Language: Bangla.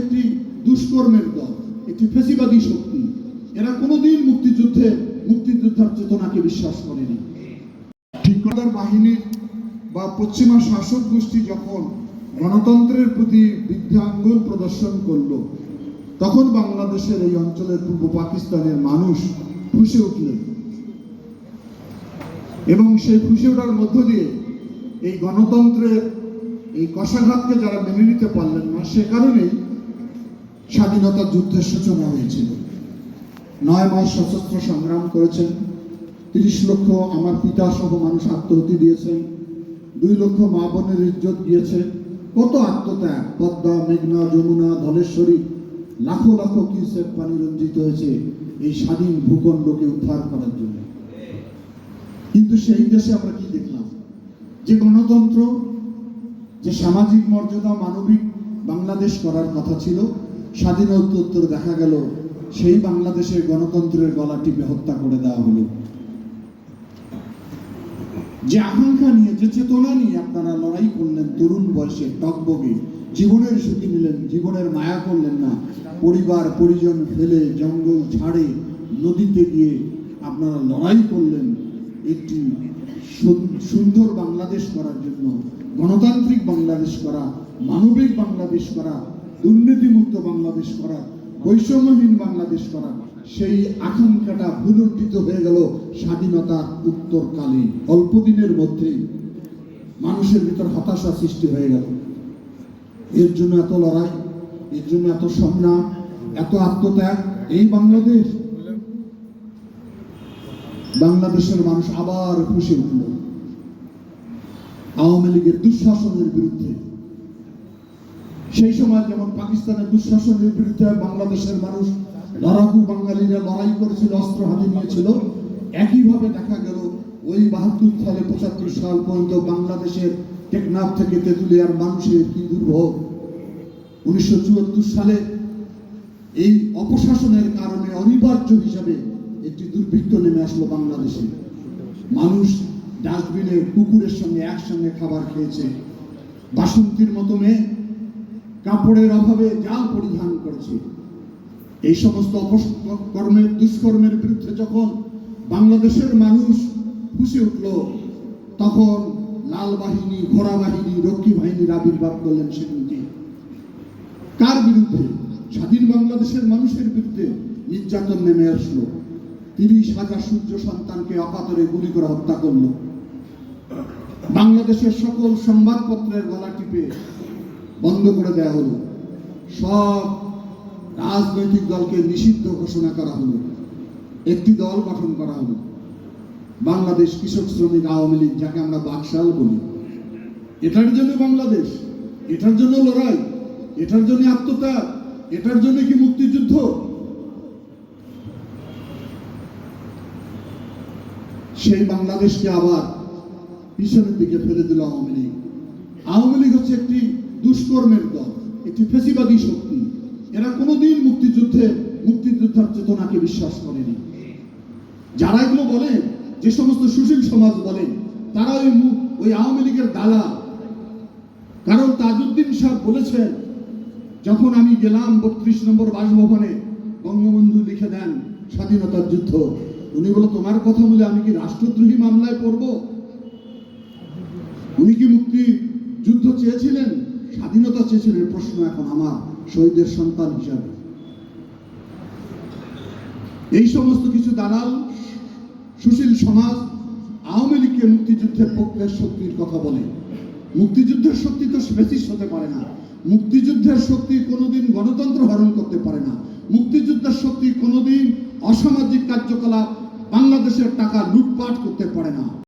একটি দুষ্কর্মের দল একটি ফেসিবাদী শক্তি। এরা কোনোদিন মুক্তিযুদ্ধে মুক্তিযোদ্ধার চেতনাকে বিশ্বাস করেনি। ঠিকাদার বাহিনীর বা পশ্চিমা শাসক গোষ্ঠী যখন গণতন্ত্রের প্রতি বৃদ্ধাঙ্গুল প্রদর্শন করল, তখন বাংলাদেশের এই অঞ্চলের পূর্ব পাকিস্তানের মানুষ ফুসে উঠলেন এবং সেই ফুসে ওঠার মধ্য দিয়ে এই গণতন্ত্রের এই কষাঘাতকে যারা মেনে নিতে পারলেন না, সে কারণেই স্বাধীনতা যুদ্ধের সূচনা হয়েছিল। নয় মাস সশস্ত্র সংগ্রাম করেছেন, তিরিশ লক্ষ আমার পিতা সহ মানুষ আত্মহতি দিয়েছেন, দুই লক্ষ মা বোনের ইজ্জত গিয়েছে কত আত্মত্যাগ! পদ্মা, মেঘনা, যমুনা, ধলেশ্বরী লাখো লাখো কিউসেক পানি রঞ্জিত হয়েছে এই স্বাধীন ভূখণ্ডকে উদ্ধার করার জন্য। কিন্তু সেই দেশে আমরা কি দেখলাম? যে গণতন্ত্র, যে সামাজিক মর্যাদা মানবিক বাংলাদেশ করার কথা ছিল স্বাধীনোত্তর দেখা গেল, সেই বাংলাদেশের গণতন্ত্রের গলা টিপে হত্যা করে দেওয়া হলো। যে আকাঙ্ক্ষা নিয়ে, যে চেতনা নিয়ে আপনারা লড়াই করলেন, তরুণ বয়সে টকবগে, জীবনের ঝুঁকি নিলেন, জীবনের মায়া করলেন না, পরিবার, পরিজন ফেলে, জঙ্গল ছাড়ে, নদীতে গিয়ে আপনারা লড়াই করলেন, একটি সুন্দর বাংলাদেশ করার জন্য, গণতান্ত্রিক বাংলাদেশ করা, মানবিক বাংলাদেশ করা দুর্নীতিমুক্ত বাংলাদেশ করা, বৈষম্যহীন বাংলাদেশ করা, সেই আকাঙ্ক্ষাটা ভুলুণ্ঠিত হয়ে গেল স্বাধীনতার উত্তরকালে অল্প দিনের মধ্যেই মানুষের ভিতর হতাশা সৃষ্টি হয়ে গেল। এর জন্য এত লড়াই, এর জন্য এত সংগ্রাম, এত আত্মত্যাগ, এই বাংলাদেশ। বাংলাদেশের মানুষ আবার খুশি উঠল আওয়ামী লীগের দুঃশাসনের বিরুদ্ধে সেই সময় যেমন পাকিস্তানের দুঃশাসনের বিরুদ্ধে বাংলাদেশের মানুষ লড়াকু বাঙালিরা লড়াই করেছিল, অস্ত্র হাতে নিয়েছিল, একইভাবে দেখা গেল ওই বাহাত্তর সালে পঁচাত্তর সাল পর্যন্ত বাংলাদেশের টেকনাফ থেকে তেঁতুলিয়ার মানুষের কি দুর্ভোগ? উনিশশো চুয়াত্তর সালে এই অপশাসনের কারণে অনিবার্য হিসাবে একটি দুর্ভিক্ষ নেমে আসলো বাংলাদেশে। মানুষ ডাস্টবিনে, কুকুরের সঙ্গে একসঙ্গে খাবার খেয়েছে। বাসন্তীর মতো মেয়ে কাপড়ের অভাবে জাল পরিধান করেছে। এই সমস্ত অপকর্মের, দুষ্কর্মের বিরুদ্ধে যখন বাংলাদেশের মানুষ ফুসে উঠল, তখন লাল বাহিনী, ঘোড়া বাহিনী, রক্ষী বাহিনীর আবির্ভাব করলেন সেদিনকে। কার বিরুদ্ধে? স্বাধীন বাংলাদেশের মানুষের বিরুদ্ধে নির্যাতন নেমে আসলো। তিরিশ হাজার সূর্য সন্তানকে অকাতরে গুলি করে হত্যা করল। বাংলাদেশের সকল সংবাদপত্রের গলা টিপে বন্ধ করে দেওয়া হলো। সব রাজনৈতিক দলকে নিষিদ্ধ ঘোষণা করা হলো। একটি দল গঠন করা হলো। বাংলাদেশ কৃষক শ্রমিক আওয়ামী লীগ, যাকে আমরা বাকশাল বলি। এটার জন্য বাংলাদেশ, এটার জন্য লড়াই, এটার জন্য আত্মত্যাগ, এটার জন্য কি মুক্তিযুদ্ধ? সেই বাংলাদেশকে আবার পিছনের দিকে ফেলে দিল আওয়ামী লীগ। আওয়ামী লীগ হচ্ছে একটি দুষ্কর্মের দল একটি ফেসিবাদী শক্তি। এরা কোনোদিন মুক্তিযুদ্ধে মুক্তিযোদ্ধার চেতনাকে বিশ্বাস করেনি। যারা এগুলো বলেন যে সমস্ত সুশীল সমাজ বলেন তারা ওই ওই আওয়ামী লীগের দালা কারণ তাজউদ্দিন সাহেব বলেছেন, যখন আমি গেলাম বত্রিশ নম্বর বাসভবনে, বঙ্গবন্ধু লিখে দেন স্বাধীনতার যুদ্ধ। উনি বলে, তোমার কথা বলে আমি কি রাষ্ট্রদ্রোহী মামলায় পড়ব? উনি কি মুক্তি যুদ্ধ চেয়েছিলেন? স্বাধীনতা চেয়েছিলেন প্রশ্ন এখন আমার শহীদের সন্তান হিসাবে। এই সমস্ত কিছু দালাল, সুশীল সমাজ আওয়ামী লীগকে মুক্তিযুদ্ধের পক্ষের শক্তির কথা বলে। মুক্তিযুদ্ধের শক্তি তো বেশি হতে পারে না। মুক্তিযুদ্ধের শক্তি কোনোদিন গণতন্ত্র হরণ করতে পারে না। মুক্তিযুদ্ধের শক্তি কোনোদিন অসামাজিক কার্যকলাপ বাংলাদেশের টাকা লুটপাট করতে পারে না।